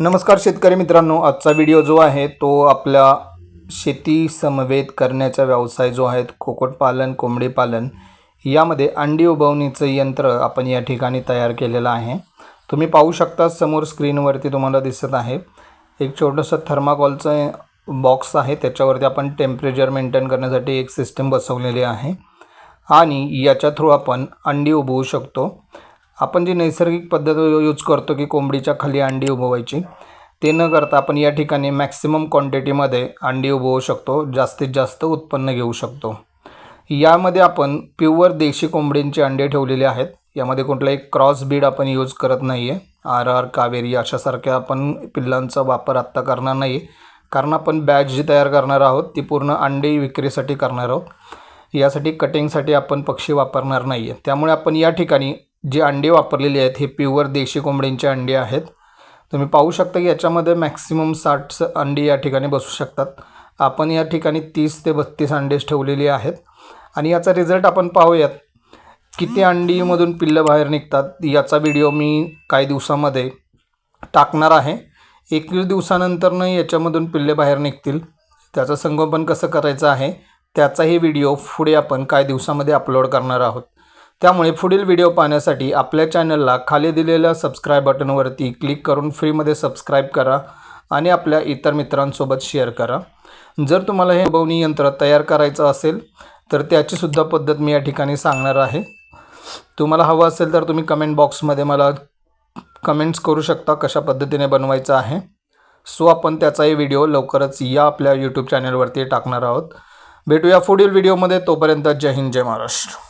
नमस्कार शेतकरी मित्रांनो आजचा व्हिडिओ जो आहे तो आपल्या शेती समवेत करण्याचा व्यवसाय जो आहे कुक्कुटपालन कोंबडी पालन यामध्ये अंडी उबवणीचं यंत्र आपण या ठिकाणी तयार केलेलं आहे. तुम्ही पाहू शकता समोर स्क्रीनवरती तुम्हाला दिसत आहे. एक छोटंसं थर्माकॉलचं बॉक्स आहे त्याच्यावरती आपण टेम्परेचर मेंटेन करण्यासाठी एक सिस्टम बसवलेली आहे. आणि याच्या थ्रू आपण अंडी उबवू शकतो. आपण जी नैसर्गिक पद्धत यूज करतो की कोंबडीच्या खाली अंडी उभवायची ते न करता आपण या ठिकाणी मॅक्सिमम क्वांटिटीमध्ये अंडी उभवू शकतो जास्तीत जास्त उत्पन्न घेऊ शकतो. यामध्ये आपण प्युअर देशी कोंबडींचे अंडे ठेवलेले आहेत. यामध्ये कुठलाही क्रॉस बीड आपण यूज करत नाही आहे आर आर कावेरी अशासारख्या आपण पिल्लांचा वापर आत्ता करणार नाही कारण आपण बॅच जी तयार करणार आहोत ती पूर्ण अंडी विक्रीसाठी करणार आहोत. यासाठी कटिंगसाठी आपण पक्षी वापरणार नाही आहे त्यामुळे आपण या ठिकाणी जी अंडी वापरलेली आहेत हे प्युअर देशी कोंबड्यांचे अंडे आहेत. तुम्ही पाहू शकता की याच्यामध्ये मॅक्सिमम साठ अंडी या ठिकाणी बसू शकतात. आपण या ठिकाणी तीस ते बत्तीस अंडेच ठेवलेली आहेत. आणि याचा रिझल्ट आपण पाहूयात किती अंडीमधून पिल्लं बाहेर निघतात. याचा व्हिडिओ मी काही दिवसामध्ये टाकणार आहे. एकवीस दिवसानंतरनं याच्यामधून पिल्ले बाहेर निघतील. त्याचं संगोपन कसं करायचं आहे त्याचाही व्हिडिओ पुढे आपण काही दिवसामध्ये अपलोड करणार आहोत. त्यामुळे पुढील व्हिडिओ पाहण्यासाठी आपल्या चॅनलला खाली दिलेल्या सबस्क्राईब बटनवरती क्लिक करून फ्रीमध्ये सबस्क्राईब करा आणि आपल्या इतर मित्रांसोबत शेअर करा. जर तुम्हाला हे उबवणी यंत्र तयार करायचं असेल तर त्याचीसुद्धा पद्धत मी या ठिकाणी सांगणार आहे. तुम्हाला हवं असेल तर तुम्ही कमेंट बॉक्समध्ये मला कमेंट्स करू शकता कशा पद्धतीने बनवायचं आहे. सो आपण त्याचाही व्हिडिओ लवकरच या आपल्या यूट्यूब चॅनलवरती टाकणार आहोत. भेटूया पुढील व्हिडिओमध्ये तोपर्यंत जय हिंद जय महाराष्ट्र.